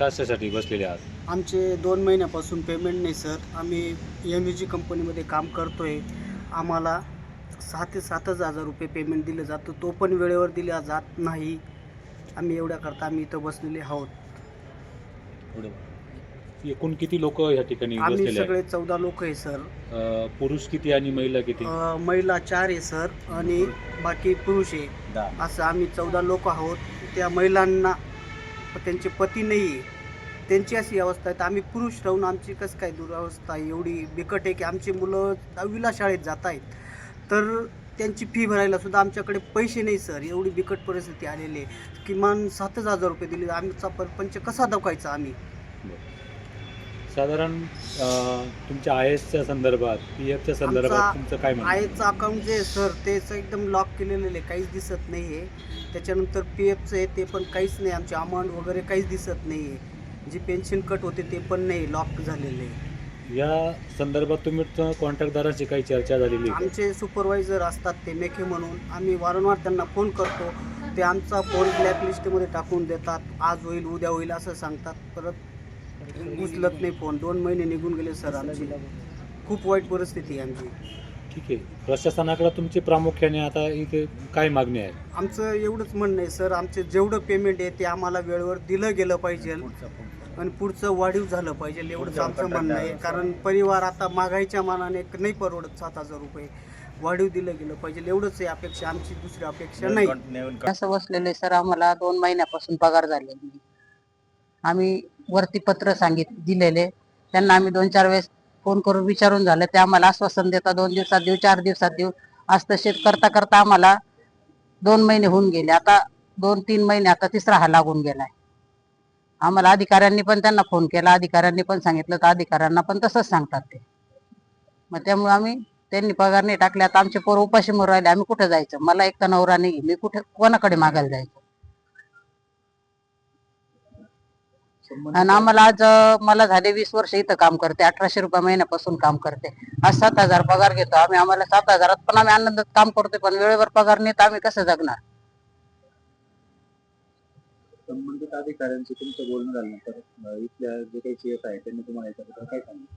कशासाठी बसलेले आहात? आमचे दोन महिन्यापासून पेमेंट नाही सर आम्ही एम यू जी कंपनीमध्ये काम करतो आहे आम्हाला सहा ते सातच हजार रुपये पेमेंट दिलं जातं. तो पण वेळेवर दिला जात नाही. आम्ही एवढ्याकरता आम्ही इथं बसलेले आहोत. एकूण किती लोक या ठिकाणी आम्ही बसलेले आहेत? सगळे चौदा लोक आहे सर अ, पुरुष किती आणि महिला किती? अ, महिला चार आहे सर आणि बाकी पुरुष आहे. असं आम्ही चौदा लोक आहोत. त्या महिलांना त्यांचे पती नाही आहे. त्यांची अशी अवस्था आहे. तर आम्ही पुरुष राहून आमची कसं काय दुरावस्था एवढी बिकट आहे की आमची मुलं दहावीला शाळेत जात आहेत. तर त्यांची फी भरायला सुद्धा आमच्याकडे पैसे नाही सर एवढी बिकट परिस्थिती आलेली आहे. किमान सातच हजार रुपये दिले. आमचा परपंच कसा दाखवायचा आम्ही? साधारण तुमच्या आय एसच्या संदर्भात पी एफच्या संदर्भात तुमचं काय आहे? आयचं अकाउंट जे आहे सर तेच एकदम लॉक केलेलं आहे. काहीच दिसत नाही आहे त्याच्यानंतर पी एफचं आहे ते पण काहीच नाही. आमचे अमाऊंट वगैरे काहीच दिसत नाही आहे जी पेन्शन कट होते ते पण नाही लॉक झालेले. आहे या संदर्भात तुम्ही कॉन्ट्रॅक्टदाराची काही चर्चा झालेली आहे का? आमचे सुपरवायझर असतात ते मेखे म्हणून. आम्ही वारंवार त्यांना फोन करतो. ते आमचा फोन ब्लॅकलिस्टमध्ये टाकून देतात. आज होईल उद्या होईल असं सांगतात. परत उचलत नाही फोन. दोन महिने निघून गेले सर आमची. खूप वाईट परिस्थिती आहे आमची. ठीक आहे. प्रशासनाकडे तुमची प्रामुख्याने आता इथे काय मागणी आहे? आमचं एवढंच म्हणणं आहे सर आमचे जेवढं पेमेंट आहे ते आम्हाला वेळेवर दिलं गेलं पाहिजे. आणि पुढचं वाढीव झालं पाहिजे एवढंच आमचं म्हणणं आहे. कारण परिवार आता मागायच्या मानाने नाही परवडत सात हजार रुपये. वाढीव दिलं गेलं पाहिजे. एवढंच आहे अपेक्षा. आमची दुसरी अपेक्षा नाही. असं बसलेले सर. आम्हाला दोन महिन्यापासून पगार झाले नाही आम्ही वरती पत्र सांगित दिलेले. त्यांना आम्ही दोन चार वेळेस फोन करून विचारून झालं ते आम्हाला आश्वासन देता दोन दिवसात देऊ चार दिवसात देऊ. आज करता करता आम्हाला दोन महिने होऊन गेले. आता दोन तीन महिने आता तिसरा हा लागून गेलाय. आम्हाला अधिकाऱ्यांनी पण त्यांना फोन केला. अधिकाऱ्यांनी पण सांगितलं तर अधिकाऱ्यांना पण तसंच सांगतात ते. मग त्यामुळे आम्ही त्यांनी पगार नाही टाकले आता आमचे पोर उपाशी मरू राहिले. आम्ही कुठे जायचं? मला एक तर नवरा नाही मी कुठे कोणाकडे मागायला जायचं? आणि आम्हाला आज मला झाले वीस वर्ष इथं काम करते. अठराशे रुपये महिन्यापासून काम करते. आज सात हजार पगार घेतो. आम्ही आम्हाला सात हजारात पण आम्ही आनंदात काम करतोय पण वेळेवर पगार नाही तर आम्ही कसं जगणार? संबंधित अधिकाऱ्यांशी तुमचं बोलणं झाल्यानंतर इथल्या जे काही आहे त्यांनी तुम्हाला याच्याबद्दल काय सांगितलं?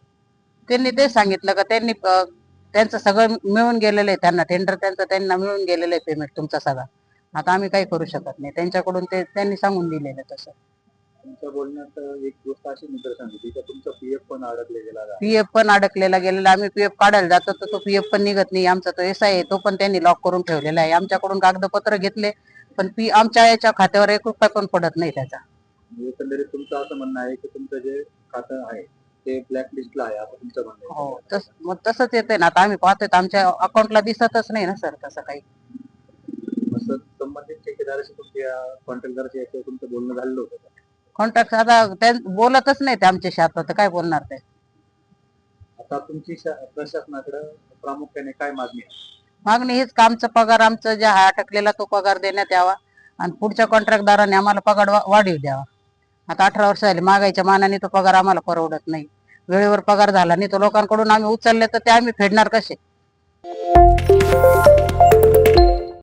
त्यांनी ते सांगितलं का त्यांनी त्यांचं सगळं मिळून गेलेलं आहे त्यांना. टेंडर त्यांचं त्यांना मिळून गेलेलं आहे पेमेंट तुमचा सगळा. आता आम्ही काही करू शकत नाही. त्यांच्याकडून ते त्यांनी सांगून दिलेलं तसं. तुमच्या बोलण्यात एक गोष्ट अशी निदर्शन होती की तुमचं पीएफ पण अडकले गेला आहे. पीएफ पण अडकलेला गेलेला आम्ही पीएफ काढायला जातो तर तो पीएफ पण निघत नाही आमचा तो एस आहे तो पण त्यांनी लॉक करून ठेवलेला आहे आमच्याकडून कागदपत्र घेतले पण पी आमच्या याच्या खात्यावर एक रुपया पण पडत नाही त्याचा म्हणजे एकंदरीत तुमचं असं म्हणणं आहे की तुमचं जे खातं आहे ते ब्लॅक लिस्टला आहे असं तुमचं म्हणणं आहे. हो तस मग तसंच येतंय ना आता आम्ही पाहतोय तर आमच्या अकाउंटला दिसतच नाही ना सर तसं काही असं संबंधित ठेकेदाराशी तुमच्या कॉन्ट्रॅक्टदाराशी याच्यावर तुमचं बोलणं झालेलं होतं का? कॉन्ट्रॅक्ट आता त्यां- बोलतच नाही ते आमच्याशी आता तर काय बोलणार ते? आता तुमची शा- प्रशासनाकडे प्रामुख्याने काय मागणी आहे? मागणी हीच का आमचा पगार आमचं जे हा अटकलेला तो पगार देण्यात यावा आणि पुढच्या कॉन्ट्रॅक्टदाराने आम्हाला पगार वा- वाढीव द्यावा. आता अठरा वर्ष झाली मागायच्या मानाने तो पगार आम्हाला परवडत नाही. वेळेवर पगार झाला नाही तो लोकांकडून आम्ही उचलले तर ते आम्ही फेडणार कसे?